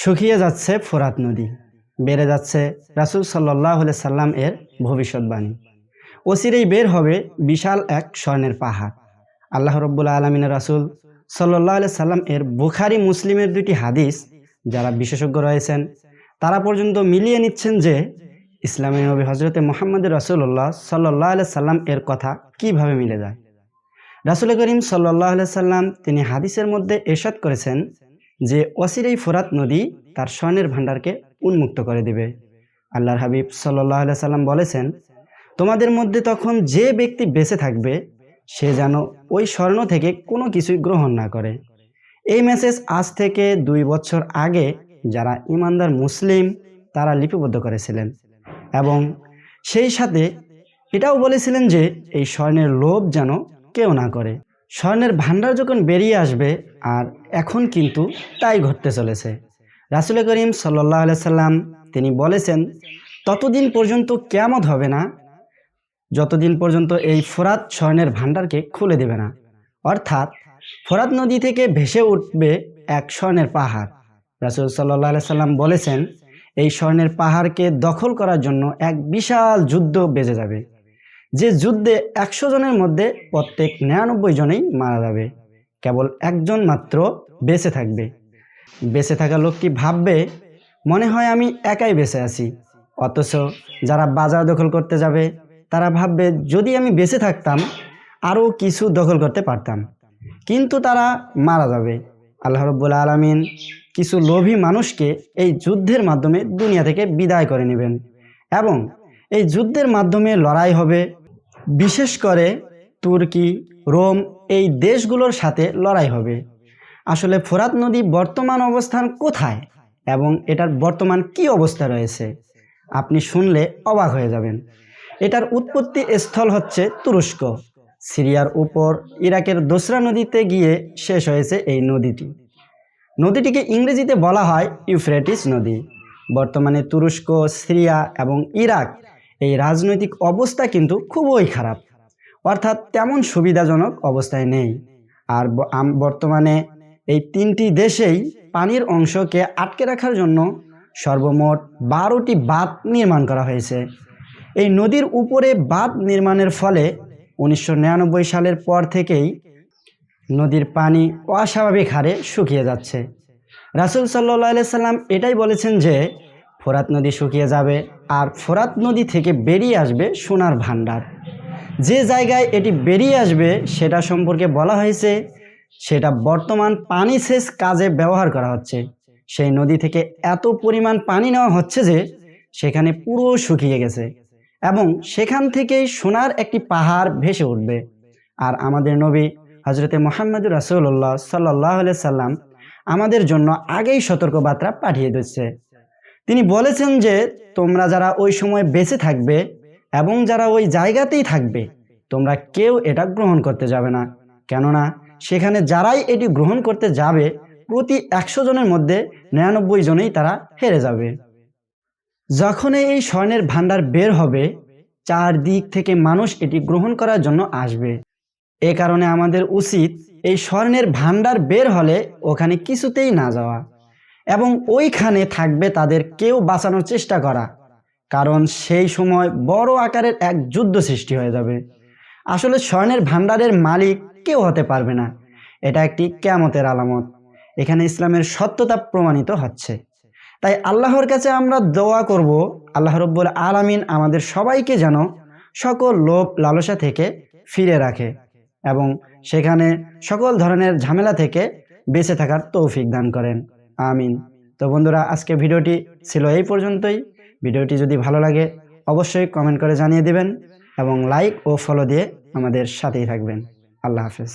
শুকিয়ে যাচ্ছে ফোরাত নদী, বেড়ে যাচ্ছে রাসুল সাল্লাহ সাল্লাম এর ভবিষ্যৎবাণী। অচিরেই বের হবে বিশাল এক স্বর্ণের পাহাড়। আল্লাহ রব্বুল্লা আলমিনের রাসুল সাল্লাহ সাল্লাম এর বুখারি মুসলিমের দুটি হাদিস, যারা বিশেষজ্ঞ রয়েছেন, তারা পর্যন্ত মিলিয়ে নিচ্ছেন যে ইসলামী নবী হজরতে মোহাম্মদ রাসুল্লাহ সাল্লাহ সাল্লাম এর কথা কীভাবে মিলে যায়। রাসুল করিম সাল্লাহ সাল্লাম তিনি হাদিসের মধ্যে এরশাদ করেছেন যে অসিরেই ফোরাত নদী তার স্বর্ণের ভাণ্ডারকে উন্মুক্ত করে দিবে। আল্লাহর হাবিব সাল্লাহ সাল্লাম বলেছেন, তোমাদের মধ্যে তখন যে ব্যক্তি বেঁচে থাকবে, সে যেন ওই স্বর্ণ থেকে কোনো কিছুই গ্রহণ না করে। এই মেসেজ আজ থেকে দুই বছর আগে যারা ইমানদার মুসলিম, তারা লিপিবদ্ধ করেছিলেন এবং সেই সাথে এটাও বলেছিলেন যে, এই স্বর্ণের লোভ যেন কেউ না করে। স্বর্ণের ভাণ্ডার যখন বেরিয়ে আসবে, আর এখন কিন্তু তাই ঘটতে চলেছে। রাসুল করিম সাল্লাহ সাল্লাম তিনি বলেছেন, ততদিন পর্যন্ত কেমত হবে না। যতদিন পর্যন্ত এই ফোরাত স্বর্ণের ভাণ্ডারকে খুলে দেবে না। অর্থাৎ, ফোরাত নদী থেকে ভেসে উঠবে এক স্বর্ণের পাহাড়। রাসুল সাল্লাহ সাল্লাম বলেছেন, এই স্বর্ণের পাহাড়কে দখল করার জন্য এক বিশাল যুদ্ধ বেজে যাবে। যে যুদ্ধে একশো জনের মধ্যে প্রত্যেক নিরানব্বই জনেই মারা যাবে। কেবল একজন মাত্র বেঁচে থাকবে। বেঁচে থাকা লোকটি ভাববে, মনে হয় আমি একাই বেঁচে আছি। অথচ যারা বাজার দখল করতে যাবে, তারা ভাববে, যদি আমি বেঁচে থাকতাম, আরও কিছু দখল করতে পারতাম। কিন্তু তারা মারা যাবে। আল্লাহ রব্বুল আলমিন কিছু লোভী মানুষকে এই যুদ্ধের মাধ্যমে দুনিয়া থেকে বিদায় করে নেবেন এবং এই যুদ্ধের মাধ্যমে লড়াই হবে বিশেষ করে তুর্কি, রোম এই দেশগুলোর সাথে লড়াই হবে। আসলে ফোরাত নদী বর্তমান অবস্থান কোথায় এবং এটার বর্তমান কি অবস্থা রয়েছে, আপনি শুনলে অবাক হয়ে যাবেন। এটার উৎপত্তি স্থল হচ্ছে তুরস্ক। সিরিয়ার উপর ইরাকের দোসরা নদীতে গিয়ে শেষ হয়েছে এই নদীটি। নদীটিকে ইংরেজিতে বলা হয় ইউফ্রেটিস নদী। বর্তমানে তুরস্ক, সিরিয়া এবং ইরাক এই রাজনৈতিক অবস্থা কিন্তু খুবই খারাপ। অর্থাৎ তেমন সুবিধাজনক অবস্থায় নেই। আর বর্তমানে এই তিনটি দেশেই পানির অংশকে আটকে রাখার জন্য সর্বমোট বারোটি বাঁধ নির্মাণ করা হয়েছে। এই নদীর উপরে বাঁধ নির্মাণের ফলে উনিশশো নিরানব্বই সালের পর থেকেই নদীর পানি অস্বাভাবিক হারে শুকিয়ে যাচ্ছে। রাসুল সাল্লাহ সাল্লাম এটাই বলেছেন যে ফোরাত নদী শুকিয়ে যাবে আর ফোরাত নদী থেকে বেরিয়ে আসবে সোনার ভাণ্ডার। যে জায়গায় এটি বেরিয়ে আসবে, সেটা সম্পর্কে বলা হয়েছে, সেটা বর্তমান পানি সেচ কাজে ব্যবহার করা হচ্ছে। সেই নদী থেকে এত পরিমাণ পানি নেওয়া হচ্ছে যে, সেখানে পুরো শুকিয়ে গেছে এবং সেখান থেকেই সোনার একটি পাহাড় ভেসে উঠবে। আর আমাদের নবী হজরতে মোহাম্মদুর রাসুল্লাহ সাল্লাহ সাল্লাম আমাদের জন্য আগেই সতর্কবার্তা পাঠিয়ে দিচ্ছে তিনি বলেছেন যে, তোমরা যারা ওই সময় বেঁচে থাকবে এবং যারা ওই জায়গাতেই থাকবে, তোমরা কেউ এটা গ্রহণ করতে যাবে না। কেননা, সেখানে যারাই এটি গ্রহণ করতে যাবে, প্রতি একশো জনের মধ্যে নিরানব্বই জনেই তারা হেরে যাবে। যখন এই স্বর্ণের ভাণ্ডার বের হবে চার দিক থেকে মানুষ এটি গ্রহণ করার জন্য আসবে। এ কারণে আমাদের উচিত এই স্বর্ণের ভাণ্ডার বের হলে ওখানে কিছুতেই না যাওয়া। এবং ওইখানে থাকবে তাদের কেউ বাঁচানোর চেষ্টা করা, কারণ সেই সময় বড় আকারের এক যুদ্ধ সৃষ্টি হয়ে যাবে। আসলে স্বর্ণের ভাণ্ডারের মালিক কেউ হতে পারবে না। এটা একটি কেয়ামতের আলামত। এখানে ইসলামের সত্যতা প্রমাণিত হচ্ছে। তাই আল্লাহর কাছে আমরা দোয়া করব, আল্লাহ রব্বুল আলামিন আমাদের সবাইকে যেন সকল লোভ লালসা থেকে ফিরে রাখে এবং সেখানে সকল ধরনের ঝামেলা থেকে বেঁচে থাকার তৌফিক দান করেন। আমিন। তো বন্ধুরা, আজকে ভিডিওটি ছিল এই পর্যন্তই। ভিডিওটি যদি ভালো লাগে, অবশ্যই কমেন্ট করে জানিয়ে দিবেন এবং লাইক ও ফলো দিয়ে আমাদের সাথেই থাকবেন। আল্লাহ হাফেজ।